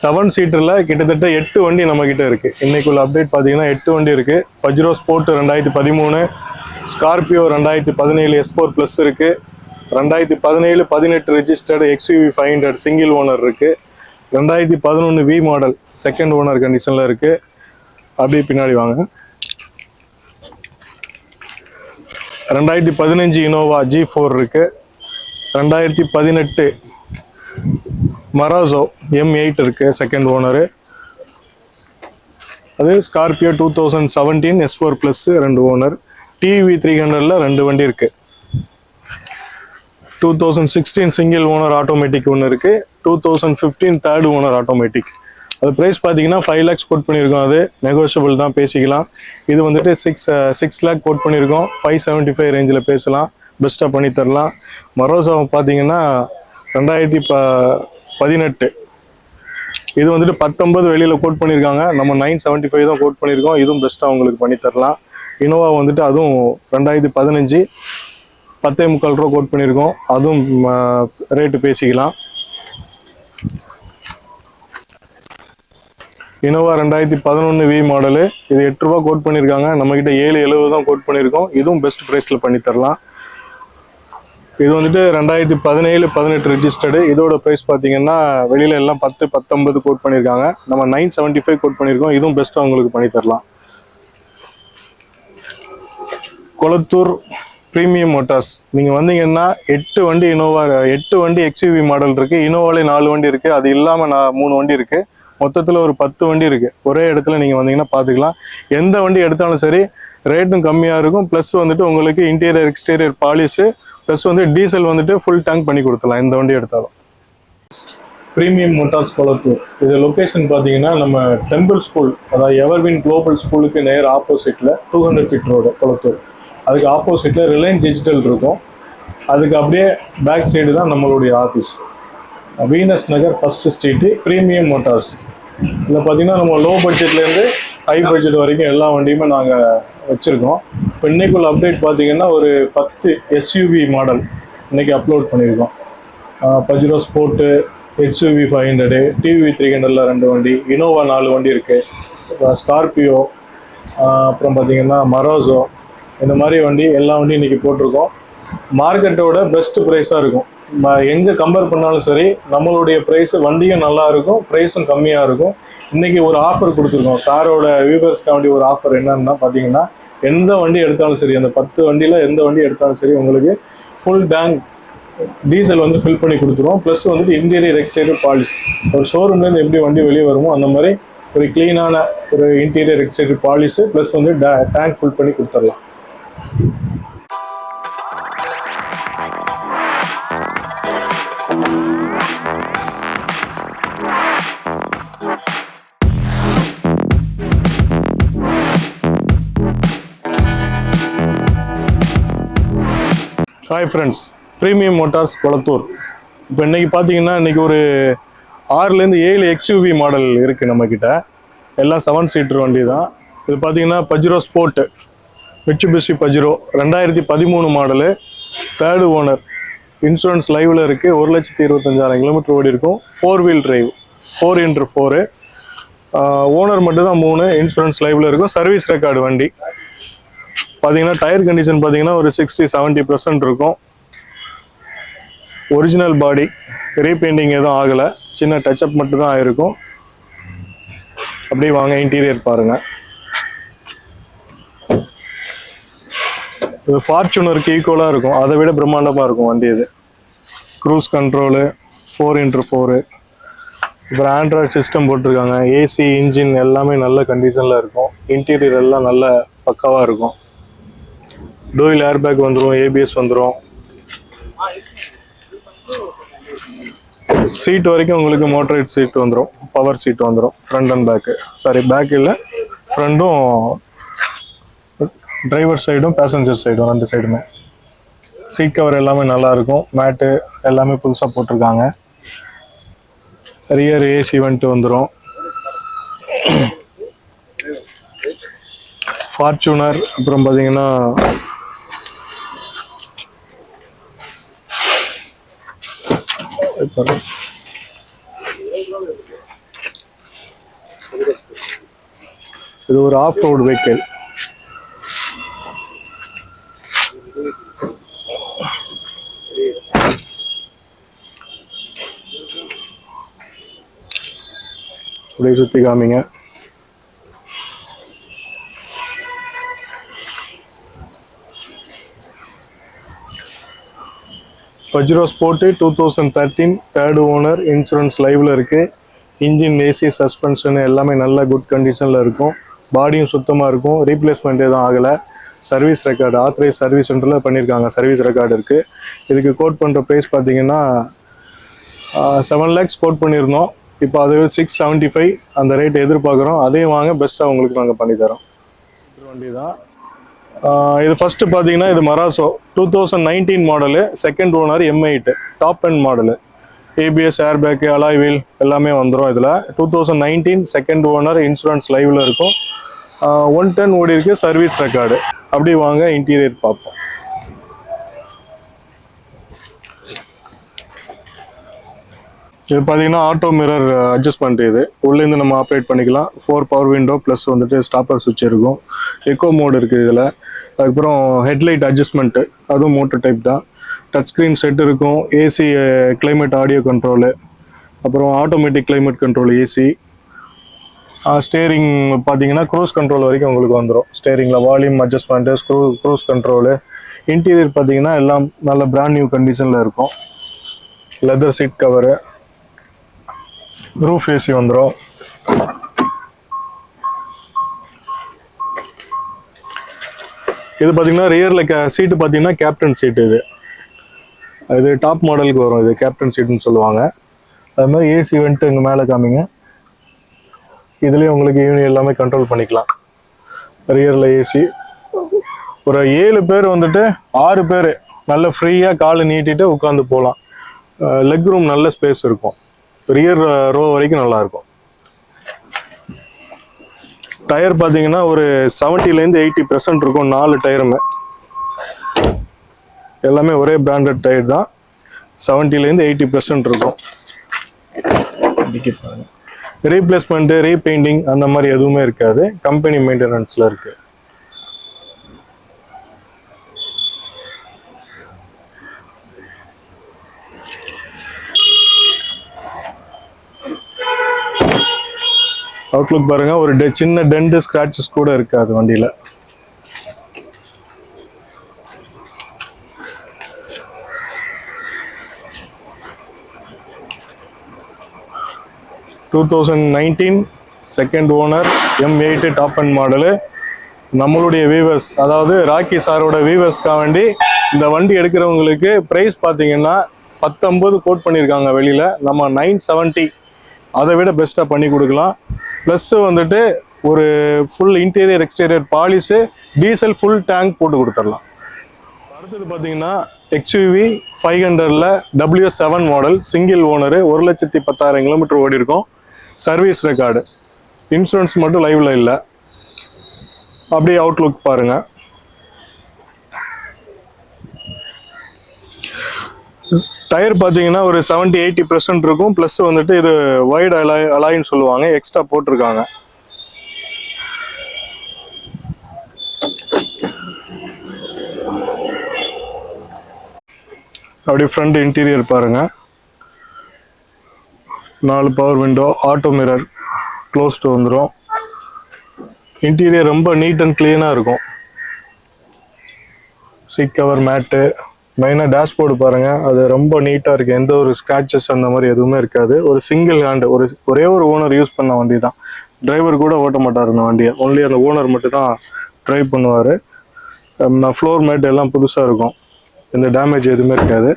Seven சீட்டரில் கிட்டத்தட்ட எட்டு வண்டி நம்மக்கிட்ட இருக்குது இருக்கு. இன்னைக்குள்ள அப்டேட் பார்த்தீங்கன்னா எட்டு வண்டி இருக்குது பஜ்ரோ ஸ்போர்ட் ரெண்டாயிரத்தி பதிமூணு ஸ்கார்பியோ ரெண்டாயிரத்தி பதினேழு எஸ் ஃபோர் ப்ளஸ் இருக்குது ரெண்டாயிரத்தி பதினேழு பதினெட்டு registered XUV five hundred single owner இருக்குது ரெண்டாயிரத்தி பதினொன்று வி மாடல் செகண்ட் ஓனர் கண்டிஷனில் இருக்குது அப்படியே பின்னாடி வாங்க. ரெண்டாயிரத்தி பதினஞ்சு இனோவா ஜி ஃபோர் இருக்குது ரெண்டாயிரத்தி பதினெட்டு மராசோ எம் எயிட் இருக்கு செகண்ட் ஓனரு அது Scorpio two thousand seventeen S four plus ரெண்டு ஓனர் டிவி த்ரீ ஹண்ட்ரட்ல ரெண்டு வண்டி இருக்கு. Two thousand sixteen single owner automatic ஒன்று இருக்கு. Two thousand fifteen third owner automatic அது ப்ரைஸ் பார்த்தீங்கன்னா ஃபைவ் லேக்ஸ் கோட் பண்ணியிருக்கோம் அது. நெகோஷியபிள் தான் பேசிக்கலாம். இது வந்துட்டு சிக்ஸ் சிக்ஸ் லேக் கோட் பண்ணியிருக்கோம் ஃபைவ் செவன்ட்டி ஃபைவ் ரேஞ்சில் பேசலாம். பெஸ்ட்டாக பண்ணி தரலாம். மரோசா பார்த்தீங்கன்னா ரெண்டாயிரத்தி ப பதினெட்டு. இது வந்துட்டு பத்தொன்பது வெளியில் கோட் பண்ணியிருக்காங்க நம்ம நைன் செவன்ட்டி ஃபைவ் தான் கோட் பண்ணியிருக்கோம் இதுவும் பெஸ்ட்டாக உங்களுக்கு பண்ணி தரலாம். இனோவா வந்துட்டு அதுவும் ரெண்டாயிரத்தி பதினஞ்சு பத்தே முக்கால் ரூபா கோட் பண்ணியிருக்கோம் அதுவும் ரேட்டு பேசிக்கலாம். இனோவா ரெண்டாயிரத்தி பதினொன்று வி மாடலு இது எட்டு ரூபா கோட் பண்ணியிருக்காங்க நம்மக்கிட்ட ஏழு எழுபது தான் கோட் பண்ணியிருக்கோம் இதுவும் பெஸ்ட் ப்ரைஸில் பண்ணித்தரலாம் இது வந்துட்டு ரெண்டாயிரத்தி பதினேழு பதினெட்டு ரிஜிஸ்டர்டு இதோட ப்ரைஸ் பார்த்தீங்கன்னா வெளியில எல்லாம் பத்து பத்தொன்பது கோட் பண்ணியிருக்காங்க. நம்ம நைன் செவன்ட்டி ஃபைவ் கோட் பண்ணியிருக்கோம். இதுவும் பெஸ்ட்டாக உங்களுக்கு பண்ணி தரலாம். கொளத்தூர் ப்ரீமியம் மோட்டார்ஸ் நீங்கள் வந்தீங்கன்னா எட்டு வண்டி இனோவா எட்டு வண்டி எக்ஸ்யூவி மாடல் இருக்குது இனோவாலே நாலு வண்டி இருக்குது அது இல்லாமல் நான் மூணு வண்டி இருக்குது மொத்தத்தில் ஒரு பத்து வண்டி இருக்குது ஒரே இடத்துல நீங்கள் வந்தீங்கன்னா பார்த்துக்கலாம் எந்த வண்டி எடுத்தாலும் சரி ரேட்டும் கம்மியாக இருக்கும். ப்ளஸ் வந்துட்டு உங்களுக்கு இன்டீரியர் எக்ஸ்டீரியர் பாலிஸு ப்ளஸ் வந்து டீசல் வந்துட்டு ஃபுல் டேங்க் பண்ணி கொடுத்துடலாம் எந்த வண்டி எடுத்தாலும். ப்ரீமியம் மோட்டார்ஸ் கொளத்தூர் இது லொக்கேஷன் பார்த்தீங்கன்னா நம்ம டெம்பிள் ஸ்கூல் அதாவது எவர்வின் குளோபல் ஸ்கூலுக்கு நேர் ஆப்போசிட்டில் two hundred feet road Kolathur அதுக்கு ஆப்போசிட்டில் ரிலையன்ஸ் டிஜிட்டல் இருக்கும். அதுக்கு அப்படியே பேக் சைடு தான் நம்மளுடைய office Venus Nagar first street Premium Motors இதில் பார்த்தீங்கன்னா நம்ம லோ பட்ஜெட்லேருந்து ஹை பட்ஜெட் வரைக்கும் எல்லா வண்டியுமே நாங்கள் வச்சுருக்கோம். இப்போ இன்னைக்குள்ள அப்டேட் பார்த்தீங்கன்னா ஒரு பத்து எஸ்யூவி மாடல் இன்னைக்கு அப்லோட் பண்ணியிருக்கோம் Pajero sport XUV five hundred TUV three ஹண்ட்ரடில் ரெண்டு வண்டி இனோவா நாலு வண்டி இருக்குது ஸ்கார்பியோ அப்புறம் பார்த்தீங்கன்னா மரோசோ இந்த மாதிரி வண்டி எல்லா வண்டியும் இன்றைக்கி போட்டிருக்கோம். மார்க்கெட்டோட பெஸ்ட் ப்ரைஸாக இருக்கும். எங்க கம்பேர் பண்ணாலும் சரி நம்மளுடைய ப்ரைஸு வண்டியும் நல்லா இருக்கும் ப்ரைஸும் கம்மியாக இருக்கும். இன்னைக்கு ஒரு ஆஃபர் கொடுத்துருக்கோம். சாரோட வியூவர்ஸ்க்காக வேண்டிய ஒரு ஆஃபர் என்னன்னா பார்த்தீங்கன்னா எந்த வண்டி எடுத்தாலும் சரி அந்த பத்து வண்டியில் எந்த வண்டி எடுத்தாலும் சரி உங்களுக்கு ஃபுல் டேங்க் டீசல் வந்து ஃபில் பண்ணி கொடுத்துருவோம். ப்ளஸ் வந்துட்டு இன்டீரியர் எக்ஸ்டீரியர் பாலிஷ் ஒரு ஷோரூம்லேருந்து எப்படி வண்டி வெளியே வருமோ அந்த மாதிரி ஒரு க்ளீனான ஒரு இன்டீரியர் எக்ஸ்டீரியர் பாலிஷு ப்ளஸ் வந்து டேங்க் ஃபில் பண்ணி கொடுத்துடலாம். Hi friends Premium Motors Kolathur இப்போ இன்றைக்கி பார்த்தீங்கன்னா இன்றைக்கி ஒரு ஆறுலேருந்து ஏழு எக்ஸ்யூவி மாடல் இருக்குது நம்மக்கிட்ட எல்லாம் செவன் சீட்டர் வண்டி தான் இது பார்த்தீங்கன்னா பஜ்ரோ ஸ்போர்ட்டு மிட்சுபிஷி பஜ்ரோ ரெண்டாயிரத்தி பதிமூணு மாடலு தேர்டு ஓனர் இன்சூரன்ஸ் லைவில் இருக்குது ஒரு லட்சத்தி இருபத்தஞ்சாயிரம் கிலோமீட்டர் ஓடி இருக்கும். Four wheel drive four into four owner மட்டும்தான் மூணு. இன்சூரன்ஸ் லைவில் இருக்கும். சர்வீஸ் ரெக்கார்டு வண்டி. பார்த்தீங்கன்னா டயர் கண்டிஷன் பார்த்தீங்கன்னா ஒரு சிக்ஸ்டி செவன்ட்டி பர்சன்ட் இருக்கும். ஒரிஜினல் பாடி ரீபெயிண்டிங் எதுவும் ஆகலை. சின்ன டச்சப் மட்டும் தான் ஆயிருக்கும். அப்படியே வாங்க இன்டீரியர் பாருங்க. இது ஃபார்ச்சுனருக்கு ஈக்குவலாக இருக்கும். அதை விட பிரம்மாண்டமாக இருக்கும் வண்டி இது. Cruise control four into four அப்புறம் ஆண்ட்ராய்ட் சிஸ்டம் போட்டிருக்காங்க. ஏசி இன்ஜின் எல்லாமே நல்ல கண்டிஷனில் இருக்கும். இன்டீரியர் எல்லாம் நல்ல பக்காவாக இருக்கும். டூயில் ஏர்பேக் வந்துடும் ஏபிஎஸ் வந்துடும் சீட் வரைக்கும் உங்களுக்கு மோட்டரைட் சீட் வந்துடும் பவர் சீட் வந்துடும் front and back sorry back இல்லை ஃப்ரெண்டும் டிரைவர் சைடும் பேசஞ்சர் சைடும் ரெண்டு சைடுமே சீட் கவர் எல்லாமே நல்லாயிருக்கும் மேட்டு எல்லாமே புதுசாக போட்டிருக்காங்க. ரியர் ஏசி வந்துட்டு வந்துடும் ஃபார்ச்சூனர் அப்புறம் பார்த்தீங்கன்னா कर रहा रोड व्हीकल थोड़ी सुती है Pajero sport two thousand thirteen third owner insurance லைவில் இருக்குது இன்ஜின் ஏசி சஸ்பென்ஷன் எல்லாமே நல்ல குட் கண்டிஷனில் இருக்கும். பாடியும் சுத்தமாக இருக்கும். ரீப்ளேஸ்மெண்ட் எதுவும் ஆகலை. சர்வீஸ் ரெக்கார்டு ஆத்ரைஸ் சர்வீஸ் சென்டரில் பண்ணியிருக்காங்க சர்வீஸ் ரெக்கார்டு இருக்குது இதுக்கு கோட் பண்ணுற ப்ரைஸ் பார்த்தீங்கன்னா செவன் லேக்ஸ் கோட் பண்ணியிருந்தோம் இப்போ அது சிக்ஸ் செவன்ட்டி ஃபைவ் அந்த ரேட் எதிர்பார்க்குறோம். அதையும் வாங்க பெஸ்ட்டாக உங்களுக்கு நாங்கள் பண்ணித்தரோம். வண்டி தான் இது ஃபர்ஸ்ட் பார்த்தீங்கன்னா இது Marazzo two thousand nineteen model second owner M eight top end model ABS airbag alloy wheel எல்லாமே வந்துடும் இதில். Two thousand nineteen second owner insurance லைவில் இருக்கும். ஒன் டென் ஓடி இருக்கு சர்வீஸ் ரெக்கார்டு அப்படி வாங்க இன்டீரியர் பார்ப்போம். இது பார்த்தீங்கன்னா ஆட்டோ மிரர் அட்ஜஸ்ட்மெண்ட் இது. உள்ளேருந்து நம்ம ஆப்ரேட் பண்ணிக்கலாம். ஃபோர் பவர் விண்டோ ப்ளஸ் வந்துட்டு ஸ்டாப்பர் சுவிட்ச் இருக்கும். எக்கோ மோட் இருக்குது இதில். அதுக்கப்புறம் ஹெட்லைட் அட்ஜஸ்ட்மெண்ட்டு அதுவும் மோட்டர் டைப் தான். டச் ஸ்க்ரீன் செட் இருக்கும். ஏசி கிளைமேட் ஆடியோ கண்ட்ரோலு அப்புறம் automatic climate control AC steering பார்த்தீங்கன்னா க்ரூஸ் கண்ட்ரோல் வரைக்கும் உங்களுக்கு வந்துடும் ஸ்டேரிங்கில் volume adjustment screw cruise control interior பார்த்தீங்கன்னா எல்லாம் நல்ல பிராண்ட் நியூ கண்டிஷனில் இருக்கும். Leather seat cover roof AC வந்துடும் இது பார்த்தீங்கன்னா ரியரில் கே சீட்டு பார்த்தீங்கன்னா கேப்டன் சீட்டு இது. இது டாப் மாடலுக்கு வரும். இது கேப்டன் சீட்டுன்னு சொல்லுவாங்க. அது மாதிரி ஏசி வந்துட்டு இங்கே மேலே காமிங்க. இதுலேயும் உங்களுக்கு ஈவினிங் எல்லாமே கண்ட்ரோல் பண்ணிக்கலாம். ரியரில் ஏசி ஒரு ஏழு பேர் வந்துட்டு ஆறு பேர் நல்ல ஃப்ரீயாக காலை நீட்டிட்டு உட்காந்து போகலாம். லெக் ரூம் நல்ல ஸ்பேஸ் இருக்கும். ரியர் ரோ வரைக்கும் நல்லா இருக்கும் டயர் பார்த்தீங்கன்னா ஒரு 70 ல இருந்து எயிட்டி பெர்சன்ட் இருக்கும் நாலு டயருமே எல்லாமே ஒரே பிராண்டட் டயர் தான். 70 ல இருந்து எயிட்டி பெர்சன்ட் இருக்கும் ரீப்ளேஸ்மெண்ட்டு ரீபெயிண்டிங் அந்த மாதிரி எதுவுமே இருக்காது. கம்பெனி மெயின்டெனன்ஸில் இருக்கு. அவுட்லுக் பாருங்க. ஒரு டெ- சின்ன டென்ட் ஸ்கிராச்சஸ் கூட இருக்காது வண்டியில. Two thousand nineteen second owner M eight top end model நம்மளுடைய வீவர்ஸ் அதாவது ராக்கி சாரோட வீவர்ஸ்க்காக வேண்டி இந்த வண்டி எடுக்கிறவங்களுக்கு ப்ரைஸ் பார்த்தீங்கன்னா பத்தொம்பது கோட் பண்ணியிருக்காங்க வெளியில். நம்ம நைன் செவன்ட்டி அதை விட பெஸ்ட்டாக பண்ணி கொடுக்கலாம். ப்ளஸ் வந்துட்டு ஒரு full interior exterior polish diesel full tank போட்டு கொடுத்துடலாம். அடுத்தது பார்த்தீங்கன்னா எக்ஸ்யூவி ஃபைவ் ஹண்ட்ரடில் W seven model single owner ஒரு லட்சத்தி பத்தாயிரம் கிலோமீட்டர் ஓடி இருக்கும். சர்வீஸ் ரெக்கார்டு இன்சூரன்ஸ் மட்டும் லைவில் இல்லை. அப்படியே அவுட்லுக் பாருங்கள் டயர் பார்த்தீங்கன்னா ஒரு 70 எயிட்டி பெர்சன்ட் இருக்கும். ப்ளஸ் வந்துட்டு இது வைட் அலாய் அலாயின்னு சொல்லுவாங்க. எக்ஸ்ட்ரா போட்டிருக்காங்க. அப்படியே ஃப்ரண்ட் இன்டீரியர் பாருங்க. நாலு power window auto mirror closed வந்துடும் இன்டீரியர் ரொம்ப நீட் அண்ட் க்ளீனாக இருக்கும். சீட் கவர் மேட்டு மெயினாக டேஷ்போர்டு பாருங்கள் அது ரொம்ப நீட்டாக இருக்குது எந்த ஒரு ஸ்க்ராச்சஸ் அந்த மாதிரி எதுவுமே இருக்காது. ஒரு சிங்கிள் ஹேண்டு ஒரு ஒரே ஒரு ஓனர் யூஸ் பண்ண வண்டி தான் டிரைவர் கூட ஓட்ட மாட்டார் இந்த வண்டியை. ஒன்லி அந்த ஓனர் மட்டும் தான் ட்ரைவ் பண்ணுவார் ஃப்ளோர் மேட் எல்லாம் புதுசாக இருக்கும். எந்த டேமேஜ் எதுவுமே இருக்காது.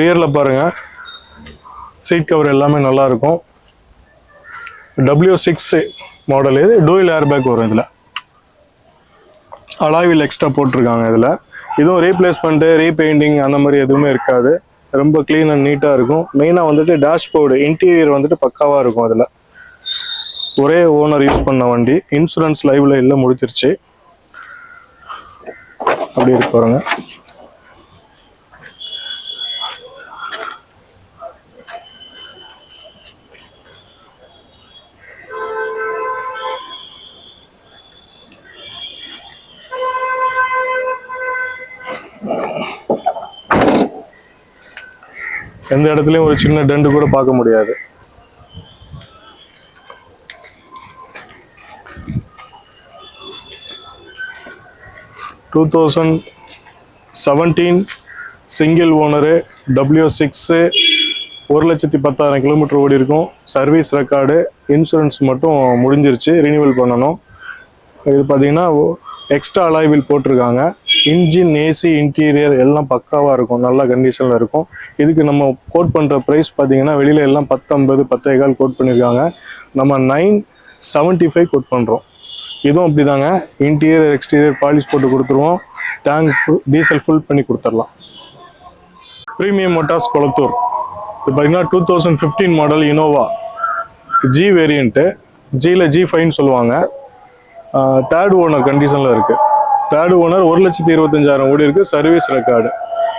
ரியரில் பாருங்கள் சீட் கவர் எல்லாமே நல்லாயிருக்கும் டபிள்யூ சிக்ஸ் மாடல் இது டூயில் ஏர் பேக் வரும் இதில். அலாவில் எக்ஸ்ட்ரா போட்டிருக்காங்க இதில். இதுவும் ரீப்ளேஸ்மெண்ட்டு ரீபெயிண்டிங் அந்த மாதிரி எதுவுமே இருக்காது. ரொம்ப க்ளீன் அண்ட் நீட்டாக இருக்கும். மெயினாக வந்துட்டு டேஷ்போர்டு இன்டீரியர் வந்துட்டு பக்காவாக இருக்கும் அதில். ஒரே ஓனர் யூஸ் பண்ண வண்டி. இன்சூரன்ஸ் லைவ்ல இல்லை முடிச்சிருச்சு அப்படி இருக்கு பாருங்க. எந்த இடத்துலையும் ஒரு சின்ன டெண்டு கூட பார்க்க முடியாது. Two thousand seventeen single owner W six ஒரு லட்சத்தி பத்தாயிரம் கிலோமீட்டர் ஓடி இருக்கும். சர்வீஸ் ரெக்கார்டு இன்சூரன்ஸ் மட்டும் முடிஞ்சிருச்சு. ரினியூவல் பண்ணணும். இது பார்த்தீங்கன்னா எக்ஸ்ட்ரா அலாய்வில் போட்டிருக்காங்க. இன்ஜின் ஏசி இன்டீரியர் எல்லாம் பக்காவாக இருக்கும். நல்ல கண்டிஷனில் இருக்கும். இதுக்கு நம்ம கோட் பண்ணுற ப்ரைஸ் பார்த்தீங்கன்னா வெளியில் எல்லாம் பத்தொம்பது பத்தே கால் கோட் பண்ணியிருக்காங்க நம்ம நைன் செவன்ட்டி ஃபைவ் கோட் பண்ணுறோம் இதுவும் அப்படிதாங்க. இன்டீரியர் எக்ஸ்டீரியர் பாலிஷ் போட்டு கொடுத்துருவோம். டேங்க் ஃபுல் டீசல் ஃபுல் பண்ணி கொடுத்துடலாம். Premium Motors Kolathur. இது பார்த்தீங்கன்னா two thousand fifteen model Innova G variant ஜியில் G ஃபைன்னு சொல்லுவாங்க. தேர்ட் ஓனர் கண்டிஷனில் இருக்குது தேர்ட் ஓனர் ஒரு லட்சத்தி இருபத்தஞ்சாயிரம் ஓடி இருக்குது சர்வீஸ் ரெக்கார்டு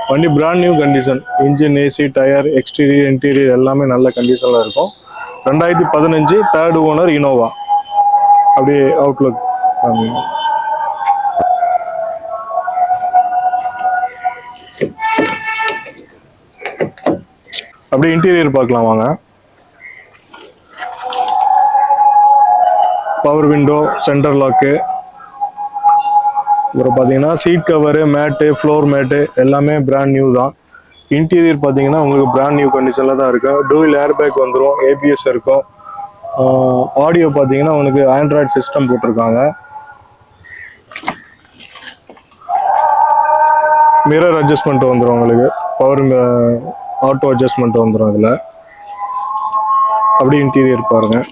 வண்டி brand new condition engine AC tyre exterior interior எல்லாமே நல்ல கண்டிஷனில் இருக்கும். ரெண்டாயிரத்தி பதினஞ்சு தேர்டு ஓனர் இனோவா அப்படியே அவுட்லுக் அப்படியே இன்டீரியர் பார்க்கலாம் வாங்க. பவர் விண்டோ சென்டர் லாக்கு அப்புறம் பார்த்தீங்கன்னா seat cover mat floor mat எல்லாமே பிராண்ட் நியூ தான். இன்டீரியர் பார்த்தீங்கன்னா உங்களுக்கு பிராண்ட் நியூ கண்டிஷனில் தான் இருக்கும் டூவில் ஏர் பேக் வந்துடும் ஏபிஎஸ் இருக்கும். ஆடியோ பார்த்தீங்கன்னா உங்களுக்கு ஆண்ட்ராய்டு சிஸ்டம் போட்டிருக்காங்க. மிரர் அட்ஜஸ்ட்மெண்ட் வந்துடும் உங்களுக்கு. பவர் ஆட்டோ அட்ஜஸ்ட்மெண்ட் வந்துடும் இதில் அப்படி இன்டீரியர் பாருங்கள்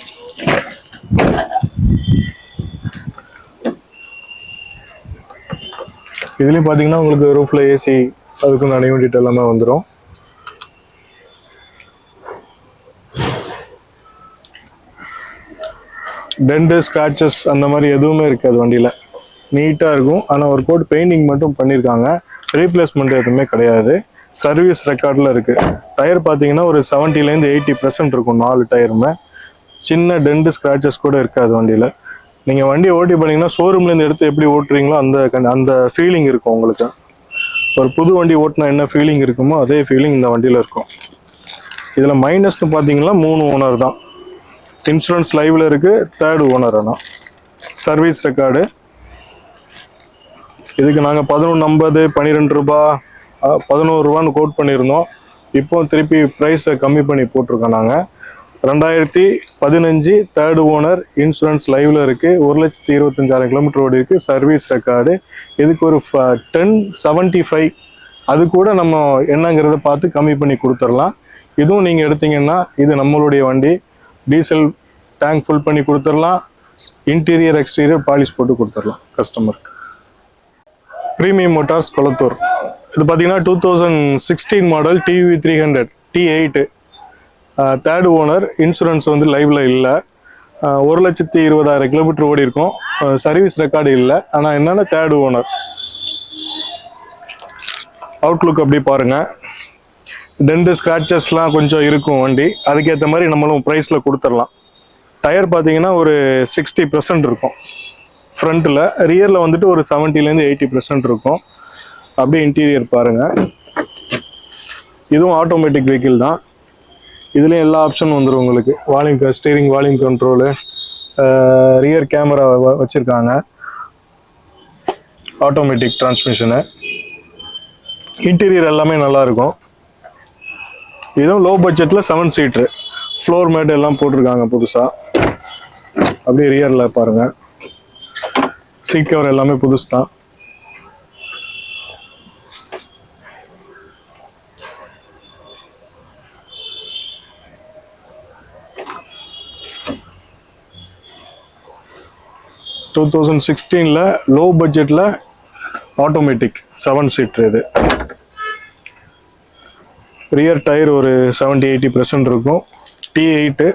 இதுலேயும் பார்த்தீங்கன்னா உங்களுக்கு ரூஃபில் ஏசி அதுக்கும் நிறைய யூனிட் எல்லாமே வந்துடும் டென்டு ஸ்க்ராச்சஸ் அந்த மாதிரி எதுவுமே இருக்காது வண்டியில். நீட்டாக இருக்கும். ஆனால் ஒரு கோட் பெயிண்டிங் மட்டும் பண்ணியிருக்காங்க ரீப்ளேஸ்மெண்ட் எதுவுமே கிடையாது. சர்வீஸ் ரெக்கார்டில் இருக்குது டயர் பார்த்தீங்கன்னா ஒரு செவன்ட்டிலேருந்து எயிட்டி பர்சன்ட் இருக்கும் நாலு டயருமே சின்ன டென்டு ஸ்க்ராச்சஸ் கூட இருக்காது வண்டியில். நீங்கள் வண்டி ஓட்டி போனீங்கன்னா ஷோரூம்லேருந்து எடுத்து எப்படி ஓட்டுறீங்களோ அந்த அந்த ஃபீலிங் இருக்கும் உங்களுக்கு. ஒரு புது வண்டி ஓட்டினா என்ன ஃபீலிங் இருக்குமோ அதே ஃபீலிங் இந்த வண்டியில் இருக்கும். இதில் மைனஸ்னு பார்த்தீங்கன்னா மூணு ஓனர் தான். இன்சூரன்ஸ் லைவ்ல இருக்கு தேர்ட் ஓனர் ஆனால் சர்வீஸ் ரெக்கார்டு இதுக்கு நாங்கள் பதினொன்று ஐம்பது பன்னிரெண்டு ரூபா பதினோரு ரூபான்னு கோட் பண்ணியிருந்தோம். இப்போ திருப்பி ப்ரைஸை கம்மி பண்ணி போட்டிருக்கோம் நாங்கள் ரெண்டாயிரத்தி பதினஞ்சு தேர்டு ஓனர் இன்சூரன்ஸ் லைவ்ல இருக்கு. ஒரு லட்சத்தி இருபத்தஞ்சாயிரம் கிலோமீட்டர் ஓடி இருக்கு. சர்வீஸ் ரெக்கார்டு இதுக்கு ஒரு டென் செவன்ட்டி ஃபைவ் அது கூட நம்ம என்னங்கிறத பார்த்து கம்மி பண்ணி கொடுத்துடலாம். இதுவும் நீங்கள் எடுத்தீங்கன்னா இது நம்மளுடைய வண்டி. டீசல் டேங்க் ஃபுல் பண்ணி கொடுத்துடலாம். இன்டீரியர் எக்ஸ்டீரியர் பாலிஷ் போட்டு கொடுத்துடலாம் கஸ்டமருக்கு ப்ரீமியம் மோட்டார்ஸ் கொளத்தூர். இது பார்த்தீங்கன்னா two thousand sixteen model TUV three hundred T eight third owner insurance வந்து லைவ்ல இல்லை. ஒரு லட்சத்தி இருபதாயிரம் கிலோமீட்டர் ஓடி இருக்கும். சர்வீஸ் ரெக்கார்டு இல்லை. ஆனால் என்னென்ன தேர்டு ஓனர் அவுட்லுக் அப்படி பாருங்க. டென்டு ஸ்க்ராச்சஸ்லாம் கொஞ்சம் இருக்கும் வண்டி. அதுக்கேற்ற மாதிரி நம்மளும் ப்ரைஸில் கொடுத்துடலாம். டயர் பார்த்தீங்கன்னா ஒரு சிக்ஸ்டி பர்சன்ட் இருக்கும். ஃப்ரண்ட்டில் ரியரில் வந்துட்டு ஒரு செவன்ட்டிலேருந்து எயிட்டி பர்சன்ட் இருக்கும். அப்படியே இன்டீரியர் பாருங்கள் இதுவும் ஆட்டோமேட்டிக் வெஹிக்கிள் தான். இதுலேயும் எல்லா ஆப்ஷனும் வந்துடும் உங்களுக்கு. Volume steering volume control rear camera வச்சுருக்காங்க. ஆட்டோமேட்டிக் டிரான்ஸ்மிஷனு இன்டீரியர் எல்லாமே நல்லா இருக்கும் இதுவும் லோ பட்ஜெட்டில் செவன் சீட்ரு ஃப்ளோர் மேட் எல்லாம் போட்டிருக்காங்க புதுசாக அப்படியே ரியரில் பாருங்கள் சீட் கவர் எல்லாமே புதுசு தான் தௌசண்ட் சிக்ஸ்டீனில் லோ பட்ஜெட்டில் ஆட்டோமேட்டிக் செவன் சீட்ரு இது. ரியர் டயர் ஒரு 70 எயிட்டி பர்சன்ட் இருக்கும். டி எயிட்டு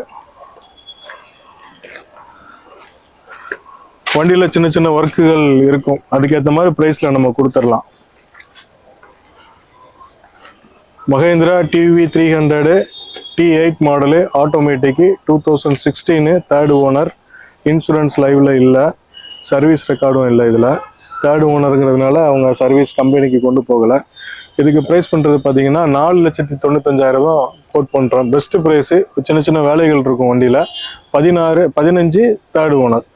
வண்டியில் சின்ன சின்ன ஒர்க்குகள் இருக்கும். அதுக்கேற்ற மாதிரி ப்ரைஸில் நம்ம கொடுத்துடலாம். Mahindra TUV three hundred T eight model automatic two thousand sixteen third owner insurance லைவில் இல்லை. சர்வீஸ் ரெக்கார்டும் இல்லை இதில். தேர்டு ஓனருங்கிறதுனால அவங்க சர்வீஸ் கம்பெனிக்கு கொண்டு போகலை. இதுக்கு ப்ரைஸ் பண்ணுறது பார்த்தீங்கன்னா நாலு லட்சத்தி தொண்ணூத்தஞ்சாயிரம் ரூபா கோட் பண்ணுறோம் பெஸ்ட்டு ப்ரைஸு சின்ன சின்ன வேலைகள் இருக்கும் வண்டியில். பதினாறு பதினஞ்சு தேர்டு ஓனர்